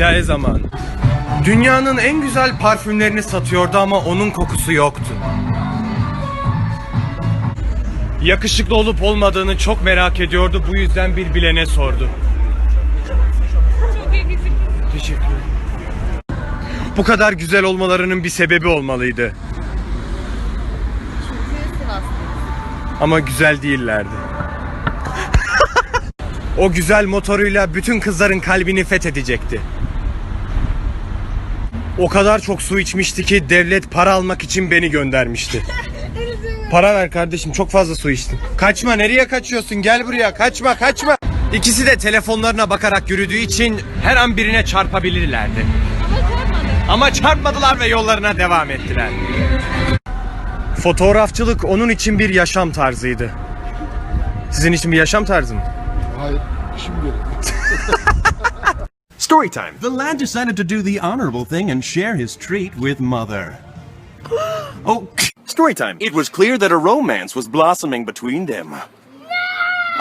Hikaye zamanı. Dünyanın en güzel parfümlerini satıyordu ama onun kokusu yoktu. Yakışıklı olup olmadığını çok merak ediyordu. Bu yüzden bir bilene sordu. Teşekkür ederim. Bu kadar güzel olmalarının bir sebebi olmalıydı. Ama güzel değillerdi. o güzel motoruyla bütün kızların kalbini fethedecekti. O kadar çok su içmişti ki devlet para almak için beni göndermişti. Para ver kardeşim çok fazla su içtin. Kaçma nereye kaçıyorsun gel buraya kaçma kaçma. İkisi de telefonlarına bakarak yürüdüğü için her an birine çarpabilirlerdi. Ama çarpmadılar ve yollarına devam ettiler. Fotoğrafçılık onun için bir yaşam tarzıydı. Sizin için bir yaşam tarzı mı? Hayır, işim göre. Story time. The lad decided to do the honorable thing and share his treat with Mother. oh, Story time. It was clear that a romance was blossoming between them.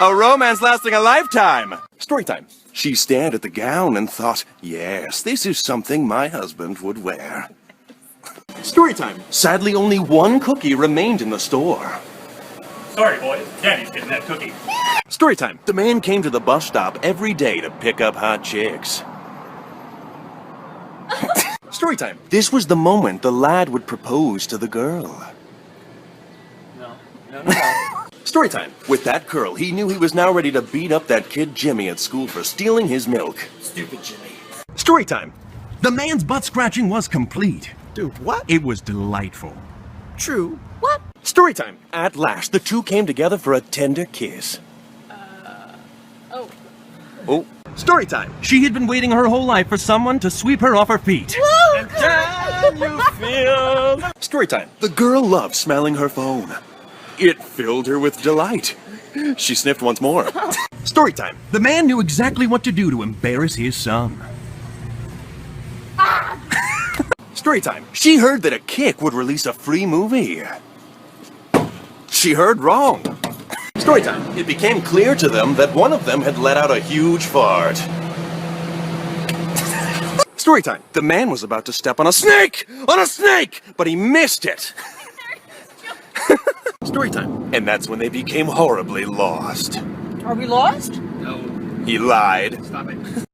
A romance lasting a lifetime. Story time. She stared at the gown and thought, yes, this is something my husband would wear. Story time. Sadly, only one cookie remained in the store. Sorry, boys. Daddy's getting that cookie. Story time. The man came to the bus stop every day to pick up hot chicks. Story time. This was the moment the lad would propose to the girl. No, no, no, no. Story time. With that curl, he knew he was now ready to beat up that kid Jimmy at school for stealing his milk. Stupid Jimmy. Story time. the man's butt scratching was complete. Dude, what? It was delightful. True. What? Story time. At last, the two came together for a tender kiss. Uh, oh. Oh. Story time. She had been waiting her whole life for someone to sweep her off her feet. Story time. The girl loved smelling her phone. It filled her with delight. She sniffed once more. Story time. The man knew exactly what to do to embarrass his son. Story time. She heard that a kick would release a free movie. She heard wrong. Story time. It became clear to them that one of them had let out a huge fart. Story time. The man was about to step on a snake! On a snake! But he missed it. Story time. And that's when they became horribly lost. Are we lost? No. He lied. Stop it.